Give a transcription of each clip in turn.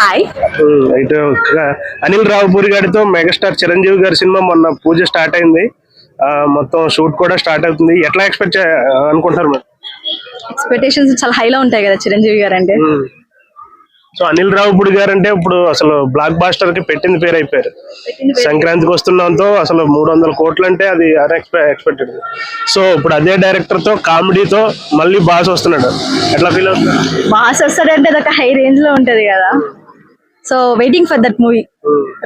Hi క- అనిల్ రావుపూరి గారితో megastar Chiranjeevi గారి సినిమా మొన్న పూజ స్టార్ట్ అయింది. మొత్తం షూట్ కూడా స్టార్ట్ అవుతుంది. ఎట్లా ఎక్స్పెక్ట్ అనుకుంటారు మరి? ఎక్స్పెక్టేషన్స్ చాలా హైలో ఉంటాయి కదా చిరంజీవి గారు అంటే. సో అనిల్ రావుపూడి గారు అంటే ఇప్పుడు అసలు బ్లాక్ బాస్టర్కి పెట్టింది పేరు అయిపోయారు. సంక్రాంతికి వస్తున్నాంతో అసలు మూడు వందల కోట్లు అంటే అది ఎక్స్పెక్టెడ్ సో ఇప్పుడు అదే డైరెక్టర్తో కామెడీతో మళ్ళీ బాస్ వస్తున్నాడు. ఎట్లా ఫీల్ అవుతున్నారు బాస్ వస్తాడంటే హై రేంజ్లో ఉంటది కదా. So waiting for that movie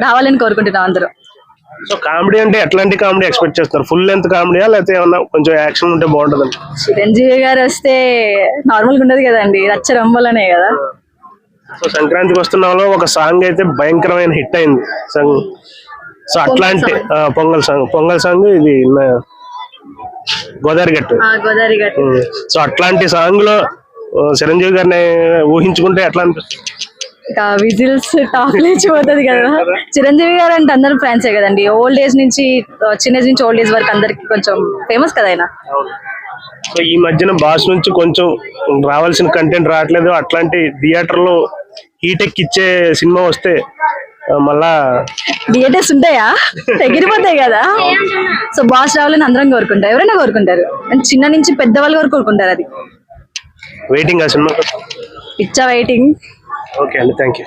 రావాలని కోరుకుంటున్నాం అందరూ. సో కామెడీ అంటే ఎట్లాంటి కామెడీ ఎక్స్పెక్ట్ చేస్తున్నారు ఫుల్ లెంత్ కామెడీయా లేకపోతే ఏమన్నా కొంచెం యాక్షన్ ఉంటే బాగుంటుంది చిరంజీవి గారు వస్తే నార్మల్గా ఉండదు కదండి. రచ్చ రంబలనే కదా. సో సంక్రాంతికి వస్తున్నాలో ఒక సాంగ్ అయితే భయంకరమైన హిట్ అయింది. సాంగ్ సో అట్లాంటి పొంగల్ సాంగ్ పొంగల్ సాంగ్ ఇది గోదావరి గట్టు గోదావరి ఉమ్. సో అట్లాంటి సాంగ్లో చిరంజీవి గారిని ఊహించుకుంటే ఎట్లా అనిపిస్తుంది? ఇక విజిల్స్ టాప్ లేచిపోతుంది కదా. చిరంజీవి గారు అంటే అందరూ ఫ్యాన్సే కదండి. ఓల్డ్ ఏజ్ నుంచి చిన్న ఏజ్ నుంచి ఓల్డ్ ఏజ్ వరకు అందరికి కొంచెం ఫేమస్ కదా ఆయన. సో ఈ మధ్యన బాస్ నుంచి కొంచెం రావాల్సిన కంటెంట్ రావట్లేదు. అట్లాంటి థియేటర్లో హీట్ ఎక్కిచ్చే సినిమా వస్తే మళ్ళా థియేటర్స్ ఉంటాయా? ఎగిరిపోతాయి కదా. సో బాస్ రావాలని అందరం కోరుకుంటారు. ఎవరైనా కోరుకుంటారు. చిన్న నుంచి పెద్దవాళ్ళు వరకు కోరుకుంటారు అది. వెయిటింగ్ ఆ సినిమా పిచ్చా వెయిటింగ్ ಓಕೆ ಅಣ್ಣ ಥ್ಯಾಂಕ್ ಯು